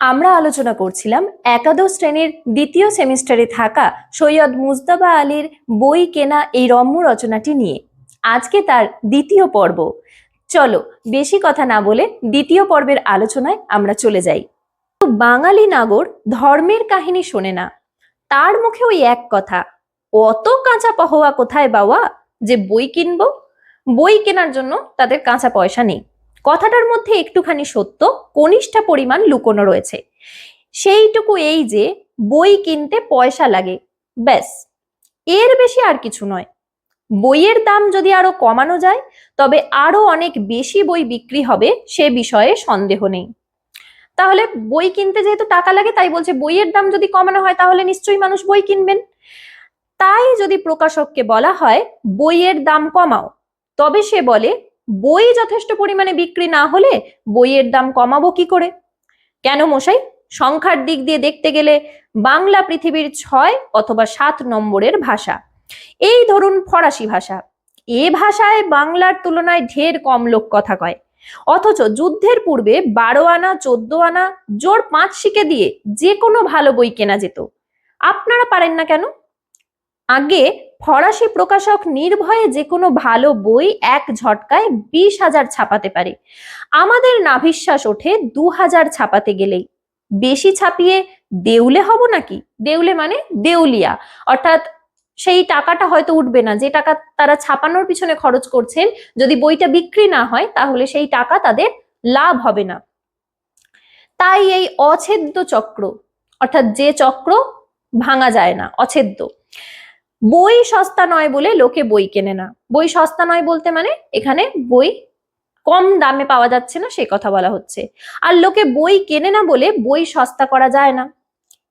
আমরা আলোচনা করছিলাম একাদশ শ্রেণির দ্বিতীয় সেমিস্টারে থাকা সৈয়দ মুজতাবা আলীর বই কেনা এই রম্য রচনাটি নিয়ে। আজকে তার দ্বিতীয় পর্ব। চলো, বেশি কথা না বলে দ্বিতীয় পর্বের আলোচনায় আমরা চলে যাই। বাঙালি নাগর ধর্মের কাহিনী শোনে না। তার মুখে ওই এক কথা, অত কাঁচা পহোয়া কোথায় বাবা যে বই কিনবো? বই কেনার জন্য তাদের কাঁচা পয়সা নেই। কথাটার মধ্যে একটুখানি সত্য, কনিষ্ঠা পরিমাণ লুকোনো রয়েছে। সেইটুকু এই যে, বই কিনতে পয়সা লাগে, ব্যাস। এর বেশি আর কিছু নয়। বইয়ের দাম যদি আরও কমানো যায়, তবে আরও অনেক বেশি বই বিক্রি হবে সে বিষয়ে সন্দেহ নেই। তাহলে বই কিনতে যেহেতু টাকা লাগে, তাই বলছে বইয়ের দাম যদি কমানো হয়, তাহলে নিশ্চয়ই মানুষ বই কিনবেন। তাই যদি প্রকাশককে বলা হয়, বইয়ের দাম কমাও, তবে সে বলে বই যথেষ্ট পরিমাণে বিক্রি না হলে বইয়ের দাম কমাবো কি করে? কেন মশাই? সংখ্যার দিক দিয়ে দেখতে গেলে বাংলা পৃথিবীর ছয় অথবা সাত নম্বরের ভাষা। এই ধরুন ফরাসি ভাষা। এ ভাষায় বাংলার তুলনায় ঢের কম লোক কথা কয়। অথচ যুদ্ধের পূর্বে বারো আনা, চোদ্দ আনা, জোর পাঁচ শিকে দিয়ে যে কোনো ভালো বই কেনা যেত। আপনারা পারেন না কেন? আগে ফরাসি প্রকাশক নির্ভয়ে যে কোনো ভালো বই এক ঝটকায় বিশ হাজার ছাপাতে পারে। আমাদের নাভিশ্বাস ওঠে দু হাজার ছাপাতে গেলেই। বেশি ছাপিয়ে দেউলে হব নাকি? দেউলে মানে দেউলিয়া। অর্থাৎ সেই টাকাটা হয়তো উঠবে না। যে টাকা তারা ছাপানোর পিছনে খরচ করছেন, যদি বইটা বিক্রি না হয়, তাহলে সেই টাকা তাদের লাভ হবে না। তাই এই অছেদ্য চক্র, অর্থাৎ যে চক্র ভাঙা যায় না, অছেদ্য। বই সস্তা নয় বলে লোকে বই কেনে না। বই সস্তা নয় বলতে মানে এখানে বই কম দামে পাওয়া যাচ্ছে না, সে কথা বলা হচ্ছে। আর লোকে বই কেনে না বলে বই সস্তা করা যায় না।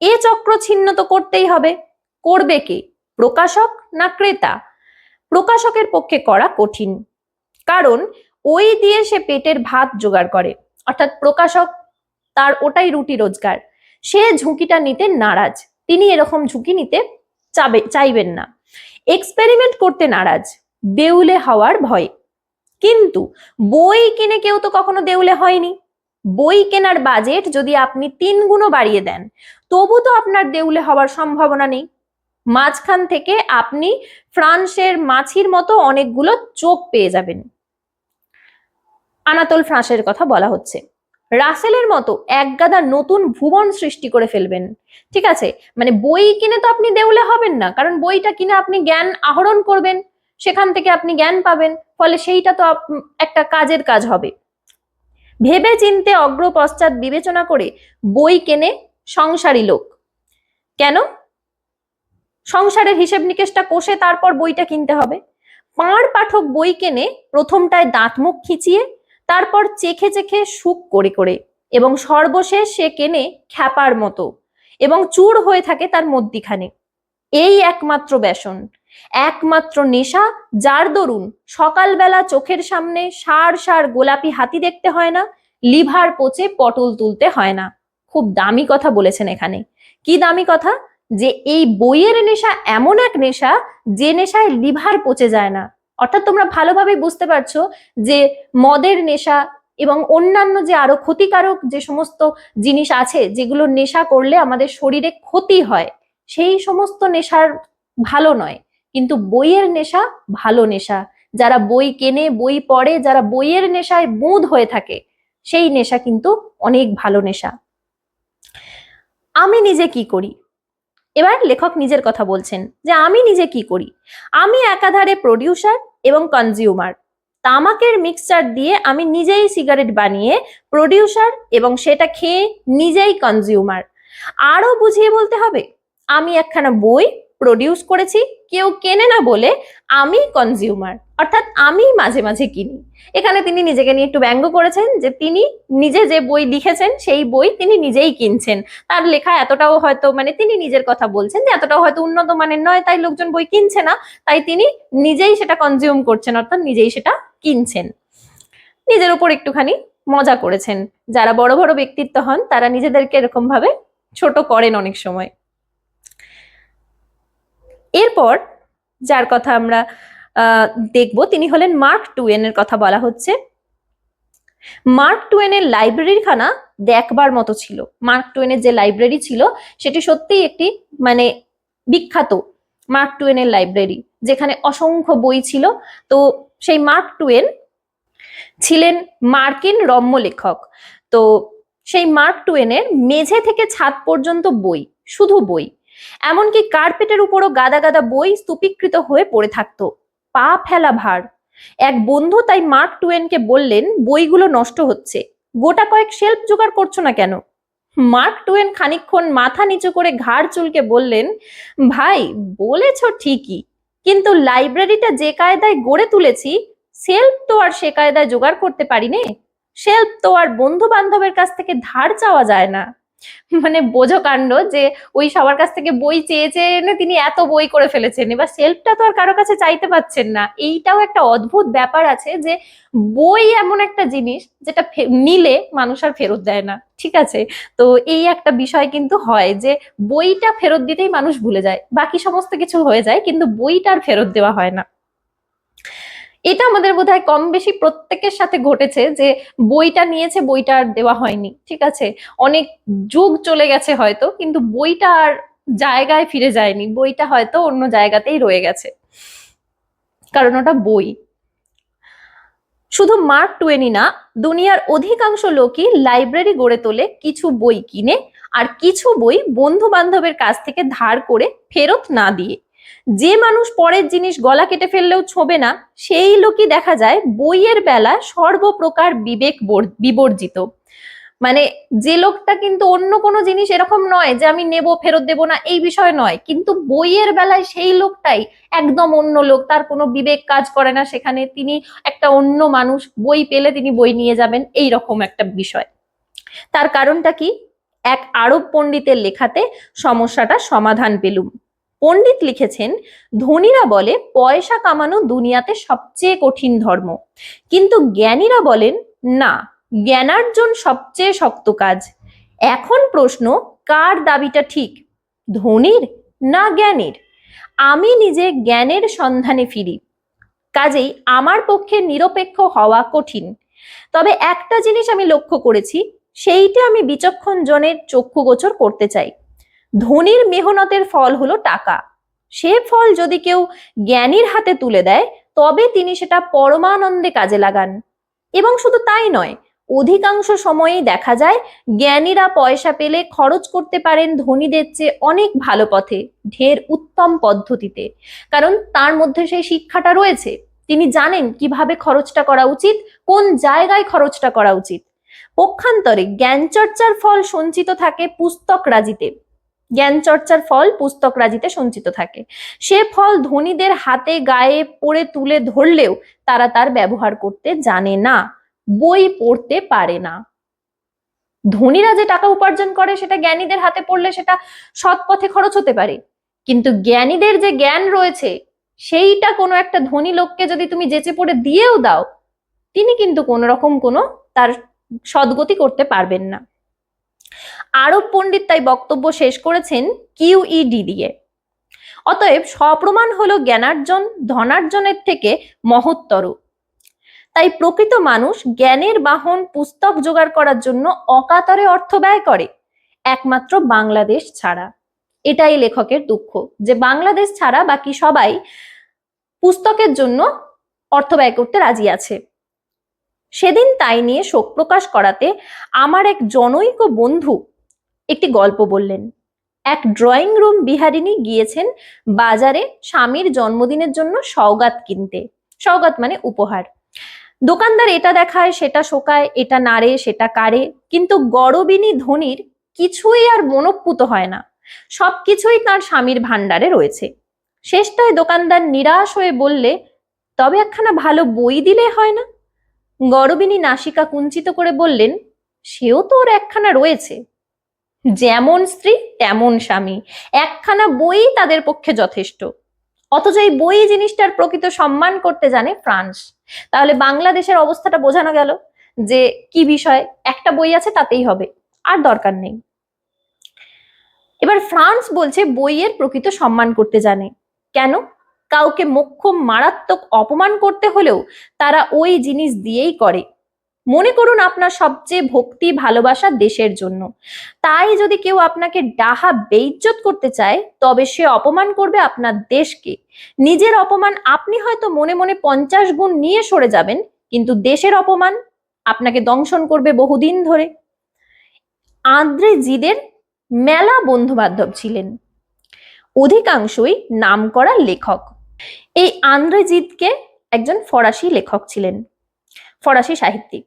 এ চক্র ছিন্ন তো করতেই হবে। করবে কে? প্রকাশক না ক্রেতা? প্রকাশকের পক্ষে করা কঠিন। কারণ ওই দিয়ে সে পেটের ভাত জোগাড় করে। অর্থাৎ প্রকাশক তার ওটাই রুটি রোজগার। সে ঝুঁকিটা নিতে নারাজ। তিনি এরকম ঝুঁকি নিতে চাবে, চাইবেন না। এক্সপেরিমেন্ট করতে নারাজ, দেউলে হওয়ার ভয়। কিন্তু বই কিনে কেউ তো কখনো দেউলে হয়নি। বই কেনার বাজেট যদি আপনি তিন গুণও বাড়িয়ে দেন, তবু তো আপনার দেউলে হওয়ার সম্ভাবনা নেই। মাঝখান থেকে আপনি ফ্রান্সের মাছির মতো অনেকগুলো চোখ পেয়ে যাবেন। আনাতোল ফ্রান্সের কথা বলা হচ্ছে। রাসেলের মতো একগাদা নতুন ভুবন সৃষ্টি করে ফেলবেন। ঠিক আছে? মানে বই কিনে তো আপনি দেউলে হবেন না, কারণ বইটা কিনে আপনি জ্ঞান আহরণ করবেন, সেখান থেকে আপনি জ্ঞান পাবেন, ফলে সেইটা তো একটা কাজের কাজ হবে। ভেবে চিনতে অগ্র পশ্চাৎ বিবেচনা করে বই কেনে সংসারী লোক। কেন? সংসারের হিসেব নিকেশটা কষে তারপর বইটা কিনতে হবে। পাঁড় পাঠক বই কেনে প্রথমটায় দাঁত মুখ খিচিয়ে তারপর চেখে চেখে সুখ করে করে এবং সর্বশেষ সে কেনে খ্যাপার মতো এবং চুর হয়ে থাকে তার মধ্যিখানে। এই একমাত্র ব্যসন, একমাত্র নেশা যার দরুন সকালবেলা চোখের সামনে সার সার গোলাপি হাতি দেখতে হয় না, লিভার পচে পটল তুলতে হয় না। খুব দামি কথা বলেছেন এখানে। কি দামি কথা? যে এই বইয়ের নেশা এমন এক নেশা যে নেশায় লিভার পচে যায় না। অর্থাৎ তোমরা ভালোভাবে বুঝতে পারছ যে মদের নেশা এবং অন্যান্য যে আরও ক্ষতিকারক যে সমস্ত জিনিস আছে, যেগুলো নেশা করলে আমাদের শরীরে ক্ষতি হয়, সেই সমস্ত নেশার ভালো নয়। কিন্তু বইয়ের নেশা ভালো নেশা। যারা বই কেনে, বই পড়ে, যারা বইয়ের নেশায় বুঁদ হয়ে থাকে, সেই নেশা কিন্তু অনেক ভালো নেশা। আমি নিজে কি করি? এবার লেখক নিজের কথা বলছেন যে আমি নিজে কি করি? আমি একাধারে প্রডিউসার এবং কনজিউমার তামাকের মিক্সচার দিয়ে আমি নিজেই সিগারেট বানিয়ে প্রডিউসার এবং সেটা খেয়ে নিজেই কনজিউমার আরও বুঝিয়ে বলতে হবে, আমি একখানা বই প্রডিউস করেছি, কেউ কেনে না বলে আমি কনজিউমার অর্থাৎ আমি মাঝে মাঝে কিনি। এখানে তিনি নিজেকে নিয়ে একটু ব্যঙ্গ করেছেন যে তিনি নিজে যে বই লিখেছেন, সেই বই তিনি নিজেই কিনছেন। তার লেখা এতটাও হয়তো মানে তিনি নিজের কথা বলছেন যে এতটাও হয়তো উন্নত মানের নয়, তাই লোকজন বই কিনছে না, তাই তিনি নিজেই সেটা কনজিউম করছেন, অর্থাৎ নিজেই সেটা কিনছেন। নিজের উপর একটুখানি মজা করেছেন। যারা বড় বড় ব্যক্তিত্ব হন, তারা নিজেদেরকে এরকম ভাবে ছোট করেন অনেক সময়। এরপর যার কথা আমরা দেখব তিনি হলেন মার্ক টুয়েনের কথা বলা হচ্ছে। মার্ক টুয়েনের লাইব্রেরির খানা দেখবার মতো ছিল। মার্ক টুয়েনের যে লাইব্রেরি ছিল, সেটি সত্যিই একটি মানে বিখ্যাত মার্ক টুয়েনের লাইব্রেরি, যেখানে অসংখ্য বই ছিল। তো সেই মার্ক টুয়েন ছিলেন মার্কিন রম্য লেখক তো সেই মার্ক টুয়েনের মেঝে থেকে ছাদ পর্যন্ত বই, শুধু বই এমনকি কার্পেটের উপরও গাদা গাদা বই স্তূপীকৃত হয়ে পড়ে থাকতো। পা ফেলা ভার। এক বন্ধু তাই মার্ক টুয়েনকে বললেন, বইগুলো নষ্ট হচ্ছে। গোটা কয়েক শেলফ জোগাড় করছ না কেন? মার্ক টুয়েন খানিকক্ষণ মাথা নিচু করে ঘাড় চুলকে বললেন, ভাই, বলেছ ঠিকই। কিন্তু লাইব্রেরিটা যে কায়দায় গড়ে তুলেছি সেলফ তো আর সে কায়দায় জোগাড় করতে পারি নে তো আর বন্ধু বান্ধবের কাছ থেকে ধার চাওয়া যায় না। মানে বোঝো কাণ্ড যে ওই সবার কাছ থেকে বই চেয়ে চেয়ে এনে তিনি এত বই করে ফেলেছেন। এবার সেলফটা তো আর কারও কাছে চাইতে পাচ্ছেন না। এইটাও একটা অদ্ভুত ব্যাপার আছে যে বই এমন একটা জিনিস যেটা নিলে মানুষ আর ফেরত দেয় না। ঠিক আছে? তো এই একটা বিষয় কিন্তু হয় যে বইটা ফেরত দিতেই মানুষ ভুলে যায়। বাকি সমস্ত কিছু হয়ে যায় কিন্তু বইটা আর ফেরত দেওয়া হয় না। এটা আমাদের বোধ হয় কম বেশি প্রত্যেকের সাথে ঘটেছে যে বইটা নিয়েছে, বইটা আর দেওয়া হয়নি, ঠিক আছে? অনেক যুগ চলে গেছে হয়তো, কিন্তু বইটা আর জায়গায় ফিরে যায়নি, বইটা হয়তো অন্য জায়গাতেই রয়ে গেছে। কারণ ওটা বই। শুধু মার্ক টুয়েনই না, দুনিয়ার অধিকাংশ লোকই লাইব্রেরি গড়ে তোলে কিছু বই কিনে আর কিছু বই বন্ধু বান্ধবের কাছ থেকে ধার করে ফেরত না দিয়ে। যে মানুষ পরের জিনিস গলা কেটে ফেললেও ছোবে না, সেই লোকই দেখা যায় বইয়ের বেলা সর্বপ্রকার বিবেক বর- বিবর্জিত। মানে যে লোকটা কিন্তু অন্য কোনো জিনিস এরকম নয় যে আমি নেব, ফেরত দেব না, এই বিষয় নয়। কিন্তু বইয়ের বেলায় সেই লোকটাই একদম অন্য লোক, তার কোনো বিবেক কাজ করে না। সেখানে তিনি একটা অন্য মানুষ, বই পেলে তিনি বই নিয়ে যাবেন, এই রকম একটা বিষয়। তার কারণটা কি? এক আরব পণ্ডিতের লেখাতে সমস্যাটা সমাধান পেলুম। পণ্ডিত লিখেছেন, ধনীরা বলে পয়সা কামানো দুনিয়াতে সবচেয়ে কঠিন ধর্ম। কিন্তু জ্ঞানীরা বলেন, না, জ্ঞানার্জন সবচেয়ে শক্ত কাজ। এখন প্রশ্ন, কার দাবিটা ঠিক, ধনীর না জ্ঞানীর? আমি নিজে জ্ঞানের সন্ধানে ফিরি। কাজেই আমার পক্ষে নিরপেক্ষ হওয়া কঠিন। তবে একটা জিনিস আমি লক্ষ্য করেছি, সেইটা আমি বিচক্ষণ জনের চক্ষুগোচর করতে চাই। ধনীর মেহনতের ফল হলো টাকা। সে ফল যদি কেউ জ্ঞানীর হাতে তুলে দেয়, তবে তিনি সেটা পরমানন্দে কাজে লাগান। এবং শুধু তাই নয়, অধিকাংশ সময়েই দেখা যায়, জ্ঞানীরা পয়সা পেলে খরচ করতে পারেন ধনীদের চেয়ে অনেক ভালো পথে, ঢের উত্তম পদ্ধতিতে। কারণ তার মধ্যে সেই শিক্ষাটা রয়েছে। তিনি জানেন কীভাবে খরচটা করা উচিত, কোন জায়গায় খরচটা করা উচিত। পক্ষান্তরে জ্ঞান চর্চার ফল সঞ্চিত থাকে পুস্তক রাজিতে। জ্ঞান চর্চার ফল পুস্তক রাজিতে সঞ্চিত থাকে। সে ফল ধনীদের হাতে গায়ে পড়ে তুলে ধরলেও তারা তার ব্যবহার করতে জানে না, বই পড়তে পারে না। ধনীরা যে টাকা উপার্জন করে, সেটা জ্ঞানীদের হাতে পড়লে সেটা সৎ পথে খরচ হতে পারে। কিন্তু জ্ঞানীদের যে জ্ঞান রয়েছে, সেইটা কোনো একটা ধনী লোককে যদি তুমি যেচে পড়ে দিয়েও দাও, তিনি কিন্তু কোনো রকম কোনো তার সদ্গতি করতে পারবেন না। আরব পণ্ডিত তাই বক্তব্য শেষ করেছেন কিউইডি দিয়ে। অতএব সপ্রমাণ হলো জ্ঞানার্জন, ধনার্জনের থেকে মহত্তর। তাই প্রকৃত মানুষ জ্ঞানের বাহন পুস্তক জোগাড় করার জন্য অকাতরে অর্থ ব্যয় করে, একমাত্র বাংলাদেশ ছাড়া। এটাই লেখকের দুঃখ, যে বাংলাদেশ ছাড়া বাকি সবাই পুস্তকের জন্য অর্থ ব্যয় করতে রাজি আছে। সেদিন তাই নিয়ে শোক প্রকাশ করাতে আমার এক জনৈক বন্ধু একটি গল্প বললেন। এক ড্রয়িং রুম বিহারিনী গিয়েছেন বাজারে স্বামীর জন্মদিনের জন্য সওগাত কিনতে। সওগাত মানে উপহার। দোকানদার এটা দেখায়, সেটা শোকায়, এটা নাড়ে, সেটা কাড়ে। কিন্তু গরবিনী ধনির কিছুই আর মনপ্পুত হয় না। সবকিছুই তার স্বামীর ভাণ্ডারে রয়েছে। শেষটায় দোকানদার নিরাশ হয়ে বললে, তবে একখানা ভালো বই দিলে হয় না? গরবিনী নাসিকা কুঞ্চিত করে বললেন, সেও তো ওর একখানা রয়েছে। যেমন স্ত্রী, তেমন স্বামী। একখানা বই তাদের পক্ষে যথেষ্ট। অথচ এই বই জিনিসটার প্রকৃত সম্মান করতে জানে ফ্রান্স। তাহলে বাংলাদেশের অবস্থাটা বোঝানো গেল যে কি বিষয়, একটা বই আছে তাতেই হবে, আর দরকার নেই। এবার ফ্রান্স বলছে বইয়ের প্রকৃত সম্মান করতে জানে। কেন? কাউকে মোক্ষম, মারাত্মক অপমান করতে হলেও তারা ওই জিনিস দিয়েই করে। মনে করুন আপনার সবচেয়ে ভক্তি, ভালোবাসা দেশের জন্য। তাই যদি কেউ আপনাকে ডাহা বেইজ্জত করতে চায়, তবে সে অপমান করবে আপনার দেশকে। নিজের অপমান আপনি হয়তো মনে মনে পঞ্চাশ গুণ নিয়ে সরে যাবেন, কিন্তু দেশের অপমান আপনাকে দংশন করবে বহুদিন ধরে। আন্দ্রে জিদের মেলা বন্ধু বান্ধব ছিলেন। অধিকাংশই নামকরা লেখক। এই আন্দ্রেজিৎকে একজন ফরাসি লেখক ছিলেন, ফরাসি সাহিত্যিক।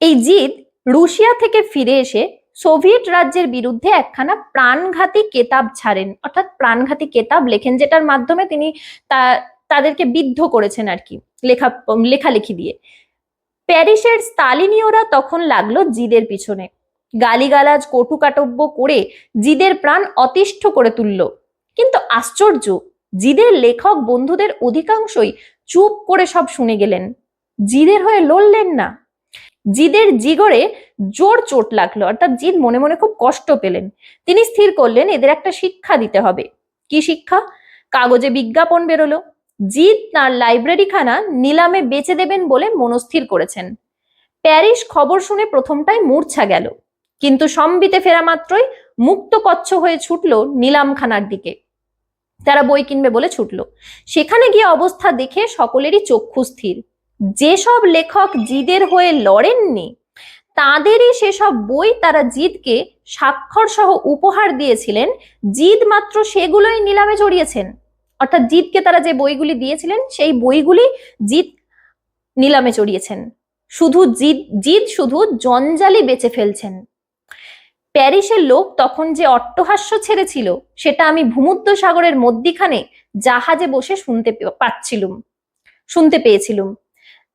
এই জিদ রুশিয়া থেকে ফিরে এসে সোভিয়েত রাজ্যের বিরুদ্ধে একখানা প্রাণঘাতী কেতাব ছাড়েন। অর্থাৎ প্রাণঘাতী কেতাব লেখেন, যেটার মাধ্যমে তিনি তাদেরকে বিদ্ধ করেছেন আর কি, লেখা, লেখালেখি দিয়ে। প্যারিসের স্তালিনীয়রা তখন লাগল জিদের পিছনে। গালিগালাজ, কটুকাটব্য করে জিদের প্রাণ অতিষ্ঠ করে তুলল। কিন্তু আশ্চর্য, জিদের লেখক বন্ধুদের অধিকাংশই চুপ করে সব শুনে গেলেন। জিদের হয়ে লড়লেন না। জিদের জিগরে জোর চোট লাগল, অর্থাৎ জিদ মনে মনে খুব কষ্ট পেলেন। তিনি স্থির করলেন, এদের একটা শিক্ষা দিতে হবে। কি শিক্ষা? কাগজে বিজ্ঞাপন বেরোলো। জিদ তার লাইব্রেরিখানা নিলামে বেচে দেবেন বলে মনস্থির করেছেন। প্যারিস খবর শুনে প্রথমটাই মূর্ছা গেল। কিন্তু সম্বিতে ফেরা মাত্রই মুক্ত কচ্ছ হয়ে ছুটল নিলামখানার দিকে। তারা বই কিনবে বলে ছুটল। সেখানে গিয়ে অবস্থা দেখে সকলেরই চক্ষু স্থির। যেসব লেখক জিদের হয়ে লড়েননি, তাদেরই সেসব বই তারা জিদকে স্বাক্ষর সহ উপহার দিয়েছিলেন। জিদ মাত্র সেগুলোই নিলামে চড়িয়েছেন অর্থাৎ জিদকে তারা যে বইগুলি দিয়েছিলেন, সেই বইগুলি জিদ নিলামে চড়িয়েছেন শুধু জিদ জিদ শুধু জঞ্জালি বেচে ফেলছেন। প্যারিসের লোক তখন যে অট্টহাস্য ছেড়েছিল, সেটা আমি ভূমধ্য সাগরের মধ্যিখানে জাহাজে বসে শুনতে পাচ্ছিলুম, শুনতে পেয়েছিলুম।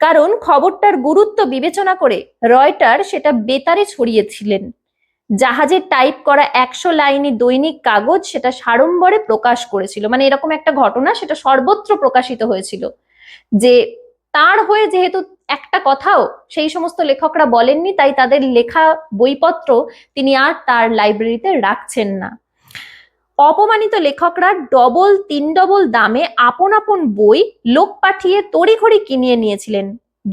কারণ খবরটার গুরুত্ব বিবেচনা করে রয়টার সেটা বেতারে ছড়িয়েছিলেন। জাহাজে টাইপ করা একশো লাইনি দৈনিক কাগজ সেটা সাড়ম্বরে প্রকাশ করেছিল। মানে এরকম একটা ঘটনা সেটা সর্বত্র প্রকাশিত হয়েছিল। যে তার হয়ে যেহেতু একটা কথাও সেই সমস্ত লেখকরা বলেননি, তাই তাদের লেখা বইপত্র তিনি আর তার লাইব্রেরিতে রাখছেন না। অপমানিত লেখকরা ডবল তিন ডবল দামে আপন আপন বই লোক পাঠিয়ে তড়িঘড়ি কিনিয়ে নিয়েছিলেন।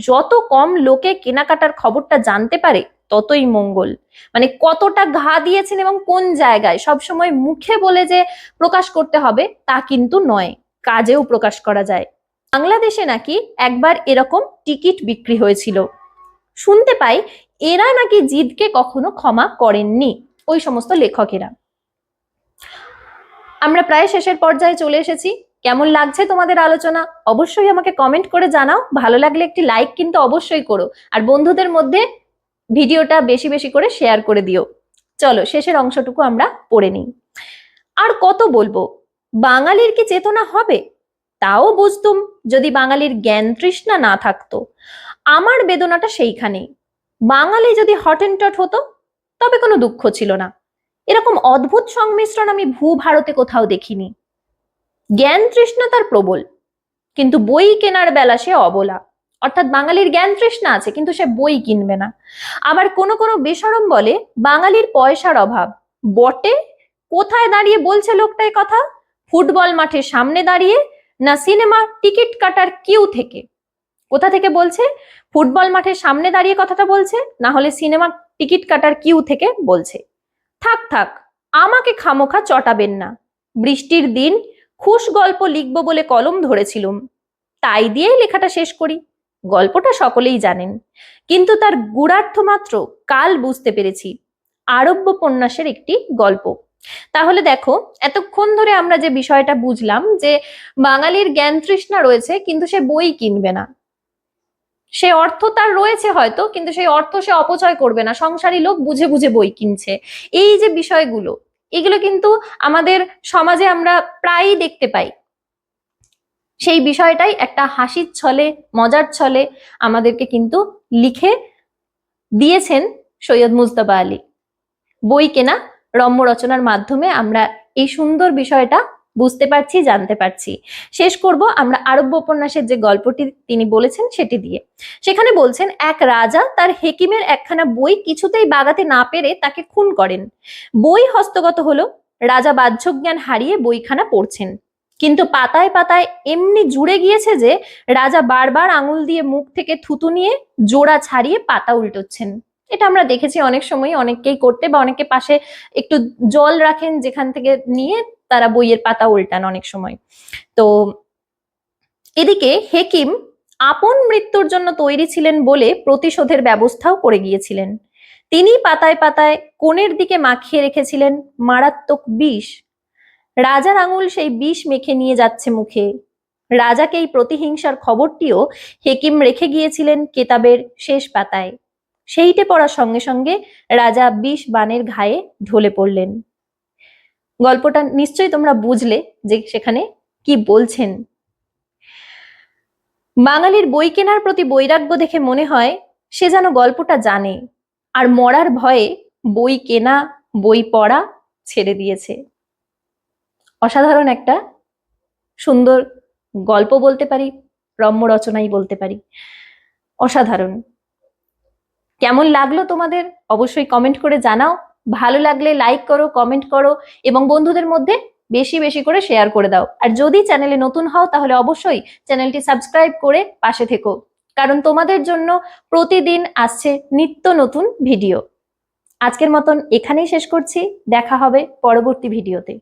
যত কম লোকে কেনাকাটার খবরটা জানতে পারে, ততই মঙ্গল। মানে কতটা ঘা দিয়েছেন এবং কোন জায়গায়? সবসময় মুখে বলে যে প্রকাশ করতে হবে, তা কিন্তু নয়। কাজেও প্রকাশ করা যায়। বাংলাদেশে নাকি একবার এরকম টিকিট বিক্রি হয়েছিল। শুনতে পাই, এরা নাকি জিদকে কখনো ক্ষমা করেননি, ওই সমস্ত লেখকেরা। আমরা প্রায় শেষের পর্যায়ে চলে এসেছি। কেমন লাগছে তোমাদের আলোচনা? অবশ্যই আমাকে কমেন্ট করে জানাও। ভালো লাগলে একটি লাইক কিন্তু অবশ্যই করো। আর বন্ধুদের মধ্যে ভিডিওটা বেশি বেশি করে শেয়ার করে দিও। চলো, শেষের অংশটুকু আমরা পড়ে নিই। আর কত বলব? বাঙালির কি চেতনা হবে? তাও বুঝতুম, যদি বাঙালির জ্ঞান তৃষ্ণা না থাকতো। আমার বেদনাটা সেইখানেই। বাঙালি যদি হটেনটট হতো, তবে কোনো দুঃখ ছিল না। এরকম অদ্ভুত সংমিশ্রণ আমি ভূ ভারতে কোথাও দেখিনি। জ্ঞান তৃষ্ণা তার প্রবল, কিন্তু বই কেনার বেলা সে অবলা। অর্থাৎ বাঙালির জ্ঞান তৃষ্ণা আছে, কিন্তু সে বই কিনবে না। আবার কোনো কোনো বেসরম বলে, বাঙালির পয়সার অভাব। বটে? কোথায় দাঁড়িয়ে বলছে লোকটা কথা? ফুটবল মাঠের সামনে দাঁড়িয়ে? না সিনেমা টিকিট কাটার কিউ থেকে? কোথা থেকে বলছে? ফুটবল মাঠের সামনে দাঁড়িয়ে কথাটা বলছে? না হলে সিনেমা টিকিট কাটার কিউ থেকে বলছে। থাক থাক, আমাকে খামোখা চটাবেন না। বৃষ্টির দিন খুশ গল্প লিখব বলে কলম ধরেছিলুম। তাই দিয়েই লেখাটা শেষ করি। গল্পটা সকলেই জানেন। কিন্তু তার গুড়ার্থ মাত্র কাল বুঝতে পেরেছি। আরব্য উপন্যাসের একটি গল্প। তাহলে দেখো, এতক্ষণ ধরে আমরা যে বিষয়টা বুঝলাম যে বাঙালির জ্ঞান তৃষ্ণা রয়েছে, কিন্তু সে বই কিনবে না। সে অর্থ তার রয়েছে হয়তো, কিন্তু সেই অর্থ সে অপচয় করবে না। সংসারী লোক বুঝে বুঝে বই কিনছে। এই যে বিষয়গুলো, এগুলো কিন্তু আমাদের সমাজে আমরা প্রায়ই দেখতে পাই। সেই বিষয়টাই একটা হাসির ছলে, মজার ছলে আমাদেরকে কিন্তু লিখে দিয়েছেন সৈয়দ মুজতবা আলী। বই কেনা রম্য রচনার মাধ্যমে আমরা এই সুন্দর বিষয়টা বুঝতে পারছি, জানতে পারছি। শেষ করব আমরা আরব্য উপন্যাসের যে গল্পটি তিনি বলেছেন সেটি দিয়ে। সেখানে বলছেন, এক রাজা তার হেকিমের একখানা বই কিছুতেই বাগাতে না পেরে তাকে খুন করেন। বই হস্তগত হলো, রাজা বাহ্য জ্ঞান হারিয়ে বইখানা পড়ছেন। কিন্তু পাতায় পাতায় এমনি জুড়ে গিয়েছে যে, রাজা বারবার আঙুল দিয়ে মুখ থেকে থুতু নিয়ে জোড়া ছাড়িয়ে পাতা উল্টোচ্ছেন। এটা আমরা দেখেছি অনেক সময় অনেককেই করতে বা অনেকে পাশে একটু জল রাখেন যেখান থেকে নিয়ে তারা বইয়ের পাতা উল্টান অনেক সময়। তো এদিকে হেকিম আপন মৃত্যুর জন্য তৈরি ছিলেন বলে প্রতিশোধের ব্যবস্থাও করে গিয়েছিলেন। তিনি পাতায় পাতায় কোণের দিকে মাখিয়ে রেখেছিলেন মারাত্মক বিষ। রাজার আঙুল সেই বিষ মেখে নিয়ে যাচ্ছে মুখে। রাজাকে এই প্রতিহিংসার খবরটিও হেকিম রেখে গিয়েছিলেন কেতাবের শেষ পাতায়। সেইটে পড়ার সঙ্গে সঙ্গে রাজা বিষ বানের ঘায়ে ঢলে পড়লেন। গল্পটা নিশ্চয়ই তোমরা বুঝলে যে সেখানে কি বলছেন। বাঙালির বই কেনার প্রতি বৈরাগ্য দেখে মনে হয় সে যেন গল্পটা জানে, আর মরার ভয়ে বই কেনা, বই পড়া ছেড়ে দিয়েছে। অসাধারণ একটা সুন্দর গল্প বলতে পারি, রম্য রচনাই বলতে পারি। অসাধারণ। কেমন লাগল তোমাদের? অবশ্যই কমেন্ট করে জানাও। ভালো লাগলে লাইক করো কমেন্ট করো এবং বন্ধুদের মধ্যে বেশি বেশি করে শেয়ার করে দাও। আর যদি চ্যানেলে নতুন হও তাহলে অবশ্যই চ্যানেলটি সাবস্ক্রাইব করে পাশে থেকো। কারণ তোমাদের জন্য প্রতিদিন আসছে নিত্য নতুন ভিডিও আজকের মতন এখানেই শেষ করছি। দেখা হবে পরবর্তী ভিডিওতে